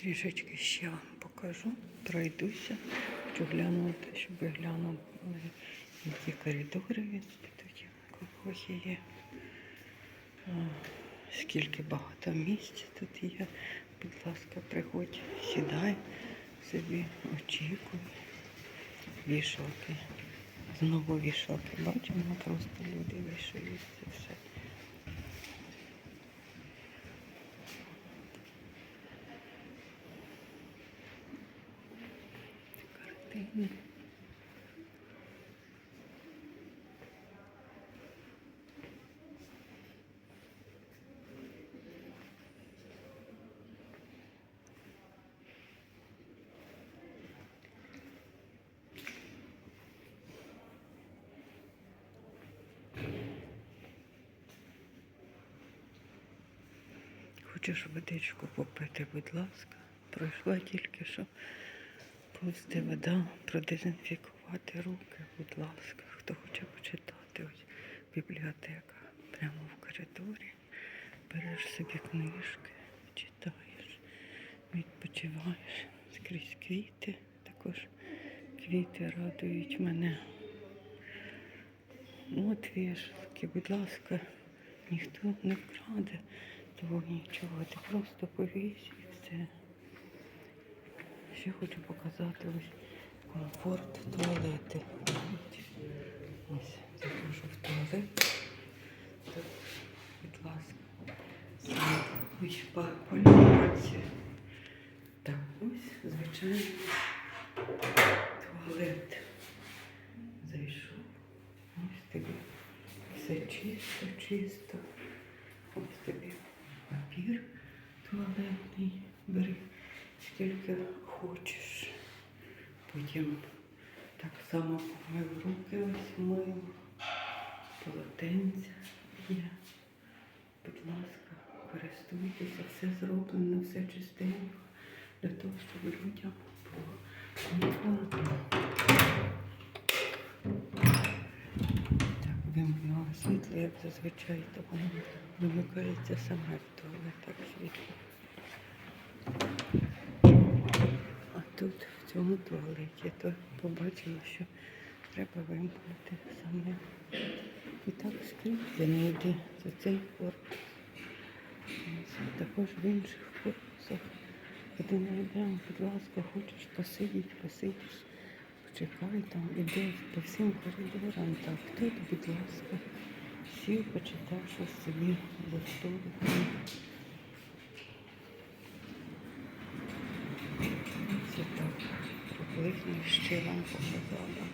Трішечки ще вам покажу, пройдуся, хочу глянути, щоб ви глянули, які коридори він тут кухні є. Скільки багато місць тут є. Будь ласка, приходь, сідай собі, очікуй. Вішалки. Знову вішалки. Бачимо, просто люди вішають все. Картини. Хочеш водичку попити, будь ласка. Пройшла тільки що повзти вода, продезінфікувати руки, будь ласка. Хто хоче почитати, ось бібліотека прямо в коридорі. Береш собі книжки, читаєш, відпочиваєш скрізь квіти. Також квіти радують мене. От вішалки, будь ласка, ніхто не вкраде того нічого. Ти просто повісь і все. Ще хочу показати ось комфорт туалети. Ось заходжу в туалет. Тут, будь ласка, ось па- Так, ось звичайний туалет. Зайшов. Ось тобі все чисто, чисто. Ось тобі папір туалетний. Бери скільки хочеш. Потім так само помив руки ось мив. Полотенця є. Будь ласка, користуйтеся, все зроблено, все чистенько, для того, щоб людям було. Так, вимкнула світло, як зазвичай, то воно вимикається саме в туалетах світло. Тут в цьому туалеті то побачила, що треба вимкнути саме. І так скрізь не йди за цей корпус. Також в інших корпусах. Куди не йдемо, будь ласка, хочеш посидіти, посидиш, почекай там, іди по всім коридорам. Так, тут, будь ласка, сів, почитав щось собі влаштовувати. Це так, приблизно ще вам показала.